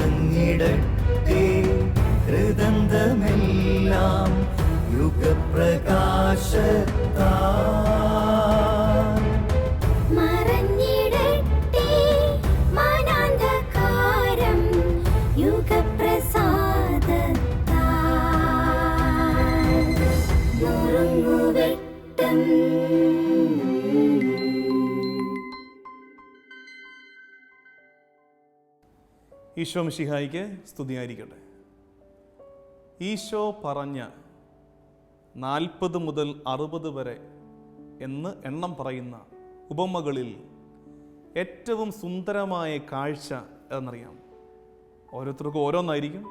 ഇറങ്ങിടട്ടെ ഹൃദന്തമെല്ലാം യുഗപ്രകാശത്താ ഈശോ മിഷിഹായിക്ക് സ്തുതിയായിരിക്കട്ടെ. ഈശോ പറഞ്ഞ നാൽപ്പത് മുതൽ അറുപത് വരെ എന്ന് എണ്ണം പറയുന്ന ഉപമകളിൽ ഏറ്റവും സുന്ദരമായ കാഴ്ച എന്നറിയാം. ഓരോരുത്തർക്കും ഓരോന്നായിരിക്കും.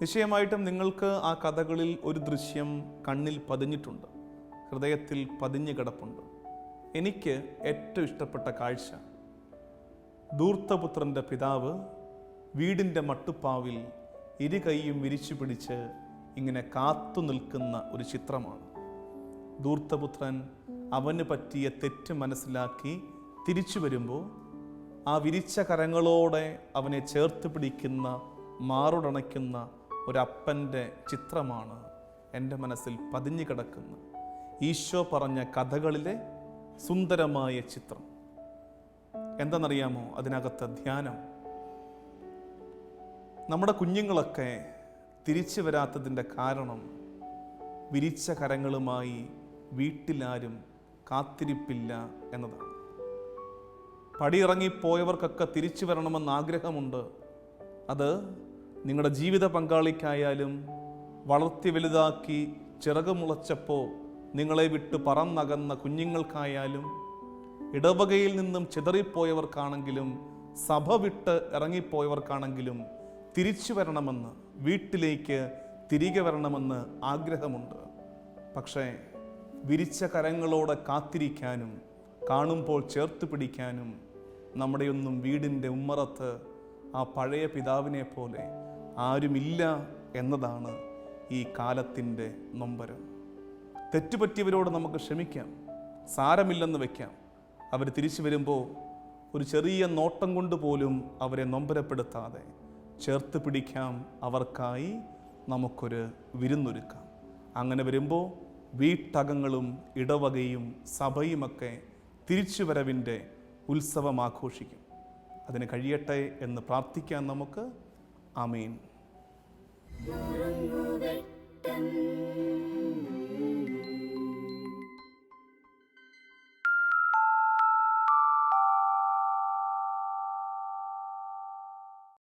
നിശ്ചയമായിട്ടും നിങ്ങൾക്ക് ആ കഥകളിൽ ഒരു ദൃശ്യം കണ്ണിൽ പതിഞ്ഞിട്ടുണ്ട്. ഹൃദയത്തിൽ പതിഞ്ഞു കിടപ്പുണ്ട്. എനിക്ക് ഏറ്റവും ഇഷ്ടപ്പെട്ട കാഴ്ച ധൂർത്തപുത്രന്റെ പിതാവ് വീടിന്റെ മട്ടുപ്പാവിൽ ഇരു കൈയും വിരിച്ചു പിടിച്ച് ഇങ്ങനെ കാത്തു നിൽക്കുന്ന ഒരു ചിത്രമാണ്. ധൂർത്തപുത്രൻ അവന് പറ്റിയ തെറ്റ് മനസ്സിലാക്കി തിരിച്ചു വരുമ്പോൾ ആ വിരിച്ച കരങ്ങളോടെ അവനെ ചേർത്ത് പിടിക്കുന്ന മാറുടണയ്ക്കുന്ന ഒരപ്പന്റെ ചിത്രമാണ് എന്റെ മനസ്സിൽ പതിഞ്ഞു കിടക്കുന്ന ഈശോ പറഞ്ഞ കഥകളിലെ സുന്ദരമായ ചിത്രം. എന്തെന്നറിയാമോ അതിനകത്ത് ധ്യാനം നമ്മുടെ കുഞ്ഞുങ്ങളൊക്കെ തിരിച്ചു വരാത്തതിന്റെ കാരണം വിരിച്ച കരങ്ങളുമായി വീട്ടിലാരും കാത്തിരിപ്പില്ല എന്നതാണ്. പടിയിറങ്ങിപ്പോയവർക്കൊക്കെ തിരിച്ചു വരണമെന്ന് ആഗ്രഹമുണ്ട്. അത് നിങ്ങളുടെ ജീവിത പങ്കാളിക്കായാലും വളർത്തി വലുതാക്കി ചിറകുമുളച്ചപ്പോൾ നിങ്ങളെ വിട്ട് പറന്നകന്ന കുഞ്ഞുങ്ങൾക്കായാലും ഇടവകയിൽ നിന്നും ചിതറിപ്പോയവർക്കാണെങ്കിലും സഭ വിട്ട് ഇറങ്ങിപ്പോയവർക്കാണെങ്കിലും തിരിച്ചു വരണമെന്ന് വീട്ടിലേക്ക് തിരികെ വരണമെന്ന് ആഗ്രഹമുണ്ട്. പക്ഷേ വിരിച്ച കരങ്ങളോടെ കാത്തിരിക്കാനും കാണുമ്പോൾ ചേർത്ത് പിടിക്കാനും നമ്മുടെയൊന്നും വീടിന്റെ ഉമ്മറത്ത് ആ പഴയ പിതാവിനെ പോലെ ആരുമില്ല എന്നതാണ് ഈ കാലത്തിന്റെ നൊമ്പരം. തെറ്റുപറ്റിയവരോട് നമുക്ക് ക്ഷമിക്കാം സാരമില്ലെന്ന് വയ്ക്കാം അവർ തിരിച്ചു വരുമ്പോൾ ഒരു ചെറിയ നോട്ടം കൊണ്ട് പോലും അവരെ നൊമ്പരപ്പെടുത്താതെ. ചേർത്ത് പിടിക്കാം. അവർക്കായി നമുക്കൊരു വിരുന്നൊരുക്കാം. അങ്ങനെ വരുമ്പോൾ വീട്ടകങ്ങളും ഇടവകയും സഭയുമൊക്കെ തിരിച്ചുവരവിന്റെ ഉത്സവം ആഘോഷിക്കും. അതിന് കഴിയട്ടെ എന്ന് പ്രാർത്ഥിക്കാം നമുക്ക്. അമീൻ